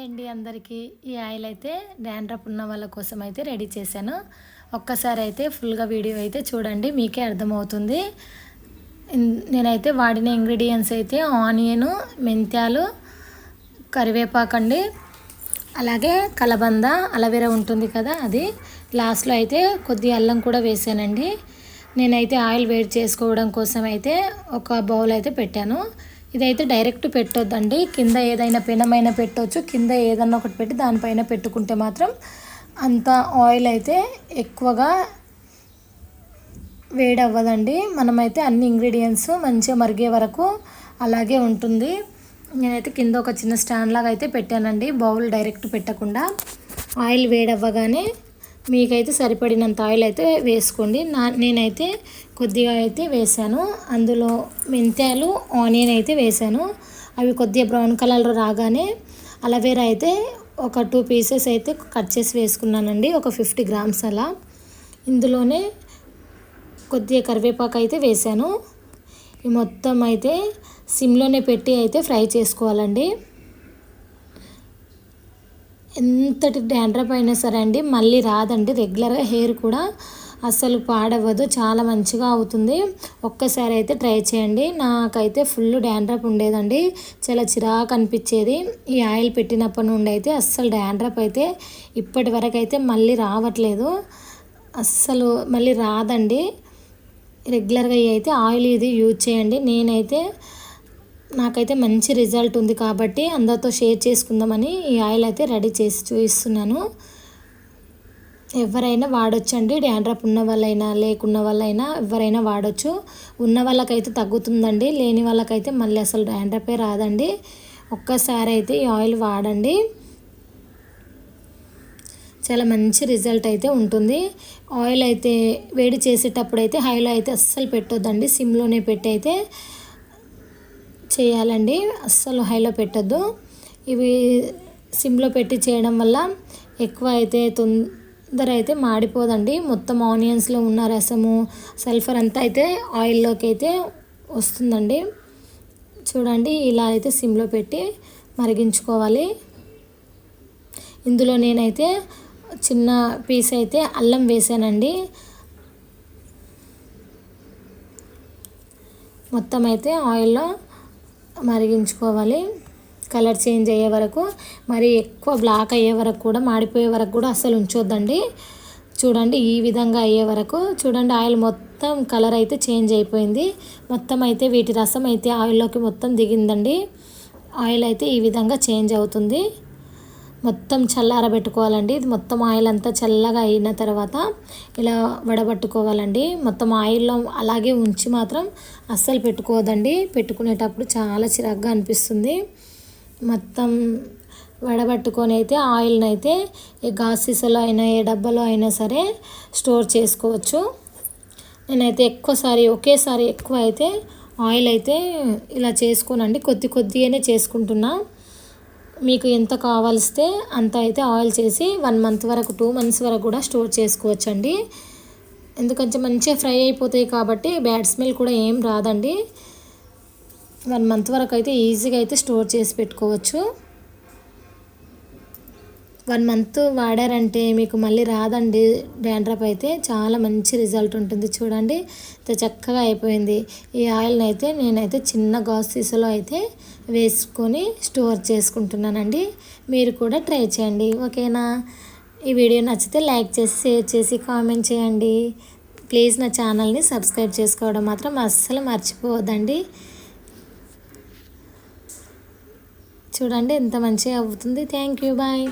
Hi అండి అందరికీ. ఈ ఆయిల్ అయితే డాండ్రప్ ఉన్న వాళ్ళ కోసం అయితే రెడీ చేశాను. ఒక్కసారి అయితే ఫుల్గా వీడియో అయితే చూడండి మీకే అర్థమవుతుంది. నేనైతే వాడిన ఇంగ్రీడియంట్స్ అయితే ఆనియను మెంత్యాలు కరివేపాకు అండి అలాగే కలబంద అలవీర ఉంటుంది కదా అది. లాస్ట్లో అయితే కొద్ది అల్లం కూడా వేసానండి. నేనైతే ఆయిల్ వేడి చేసుకోవడం కోసం అయితే ఒక బౌల్ అయితే పెట్టాను. ఇదైతే డైరెక్ట్ పెట్టొద్దండి. కింద ఏదైనా పెనమైన పెట్టవచ్చు కింద ఏదన్నా ఒకటి పెట్టి దానిపైన పెట్టుకుంటే మాత్రం అంత ఆయిల్ అయితే ఎక్కువగా వేడి అవ్వదండి మనమైతే అన్ని ఇంగ్రీడియంట్స్ మంచిగా మరిగే వరకు అలాగే ఉంటుంది. నేనైతే కింద ఒక చిన్న స్టాండ్ లాగా అయితే పెట్టానండి. బౌల్ డైరెక్ట్ పెట్టకుండా. ఆయిల్ వేడవ్వగానే మీకైతే సరిపడినంత ఆయిల్ అయితే వేసుకోండి. నా నేనైతే కొద్దిగా అయితే వేసాను. అందులో మెంతాలు ఆనియన్ అయితే వేసాను. అవి కొద్దిగా బ్రౌన్ కలర్ రాగానే అలవేరా అయితే ఒక టూ పీసెస్ అయితే కట్ చేసి వేసుకున్నానండి. ఒక ఫిఫ్టీ గ్రామ్స్ అలా. ఇందులోనే కొద్దిగా కరివేపాకు అయితే వేసాను. మొత్తం అయితే సిమ్లోనే పెట్టి అయితే ఫ్రై చేసుకోవాలండి. ఎంతటి డాండ్రఫ్ అయినా సరే అండి మళ్ళీ రాదండి. రెగ్యులర్గా హెయిర్ కూడా అస్సలు పాడవ్వదు చాలా మంచిగా అవుతుంది. ఒక్కసారి అయితే ట్రై చేయండి. నాకైతే ఫుల్ డాండ్రప్ ఉండేదండి. చాలా చిరాకు అనిపించేది. ఈ ఆయిల్ పెట్టినప్పటి నుండి అయితే అస్సలు డాండ్రప్ అయితే ఇప్పటి వరకు అయితే మళ్ళీ రావట్లేదు. అస్సలు మళ్ళీ రాదండి. రెగ్యులర్గా అయితే ఆయిల్ ఇది యూజ్ చేయండి. నేనైతే నాకైతే మంచి రిజల్ట్ ఉంది కాబట్టి అందరితో షేర్ చేసుకుందామని ఈ ఆయిల్ అయితే రెడీ చేసి చూపిస్తున్నాను. ఎవరైనా వాడొచ్చండి. డ్యాండ్రప్ ఉన్న వాళ్ళైనా లేకున్న వాళ్ళైనా ఎవరైనా వాడచ్చు. ఉన్న వాళ్ళకైతే తగ్గుతుందండి. లేని వాళ్ళకైతే మళ్ళీ అసలు డ్యాండ్రపే రాదండి. ఒక్కసారి అయితే ఈ ఆయిల్ వాడండి. చాలా మంచి రిజల్ట్ అయితే ఉంటుంది. ఆయిల్ అయితే వేడి చేసేటప్పుడు అయితే హైలో అయితే అస్సలు పెట్టొద్దండి. సిమ్లోనే పెట్టి అయితే చేయాలండి. అస్సలు హైలో పెట్టద్దు. ఇవి సిమ్లో పెట్టి చేయడం వల్ల ఎక్కువ అయితే తొందర అయితే మాడిపోదండి. మొత్తం ఆనియన్స్లో ఉన్న రసము సల్ఫర్ అంతా అయితే ఆయిల్లోకి అయితే వస్తుందండి. చూడండి ఇలా అయితే సిమ్లో పెట్టి మరిగించుకోవాలి. ఇందులో నేనైతే చిన్న పీస్ అయితే అల్లం వేసానండి. మొత్తం అయితే ఆయిల్లో మరిగించుకోవాలి. కలర్ చేంజ్ అయ్యే వరకు మరి ఎక్కువ బ్లాక్ అయ్యే వరకు కూడా మాడిపోయే వరకు కూడా అస్సలు ఉంచొద్దండి. చూడండి ఈ విధంగా అయ్యే వరకు. చూడండి ఆయిల్ మొత్తం కలర్ అయితే చేంజ్ అయిపోయింది. మొత్తం అయితే వీటి రసం అయితే ఆయిల్లోకి మొత్తం దిగిందండి. ఆయిల్ అయితే ఈ విధంగా చేంజ్ అవుతుంది. మొత్తం చల్లారబెట్టుకోవాలండి. ఇది మొత్తం ఆయిల్ అంతా చల్లగా అయిన తర్వాత ఇలా వడబట్టుకోవాలండి. మొత్తం ఆయిల్లో అలాగే ఉంచి మాత్రం అస్సలు పెట్టుకోవద్దండి. పెట్టుకునేటప్పుడు చాలా చిరాగ్గా అనిపిస్తుంది. మొత్తం వడబట్టుకొని అయితే ఆయిల్ని అయితే ఏ గాస్ సీసాలో అయినా ఏ డబ్బాలో అయినా సరే స్టోర్ చేసుకోవచ్చు. నేనైతే ఎక్కువసారి ఒకేసారి ఎక్కువ అయితే ఆయిల్ అయితే ఇలా చేసుకోనండి. కొద్ది కొద్దిగానే చేసుకుంటున్నా. మీకు ఎంత కావాల్స్తే అంత అయితే ఆయిల్ చేసి వన్ మంత్ వరకు టూ మంత్స్ వరకు కూడా స్టోర్ చేసుకోవచ్చండి. ఎందుకంటే మంచిగా ఫ్రై అయిపోతాయి కాబట్టి బ్యాడ్ స్మెల్ కూడా ఏం రాదండి. వన్ మంత్ వరకు అయితే ఈజీగా అయితే స్టోర్ చేసి పెట్టుకోవచ్చు. వన్ మంత్ వాడారంటే మీకు మళ్ళీ రాదండి. డాండ్రప్ అయితే చాలా మంచి రిజల్ట్ ఉంటుంది చూడండి. చక్కగా అయిపోయింది. ఈ ఆయిల్ని అయితే నేనైతే చిన్న గాస్ సీసాలో అయితే వేసుకొని స్టోర్ చేసుకుంటున్నానండి. మీరు కూడా ట్రై చేయండి. ఓకేనా? ఈ వీడియో నచ్చితే లైక్ చేసి షేర్ చేసి కామెంట్ చేయండి. ప్లీజ్ నా ఛానల్ని సబ్స్క్రైబ్ చేసుకోవడం మాత్రం అస్సలు మర్చిపోవద్దండి. చూడండి ఎంత మంచిగా అవుతుంది. Thank you. బాయ్.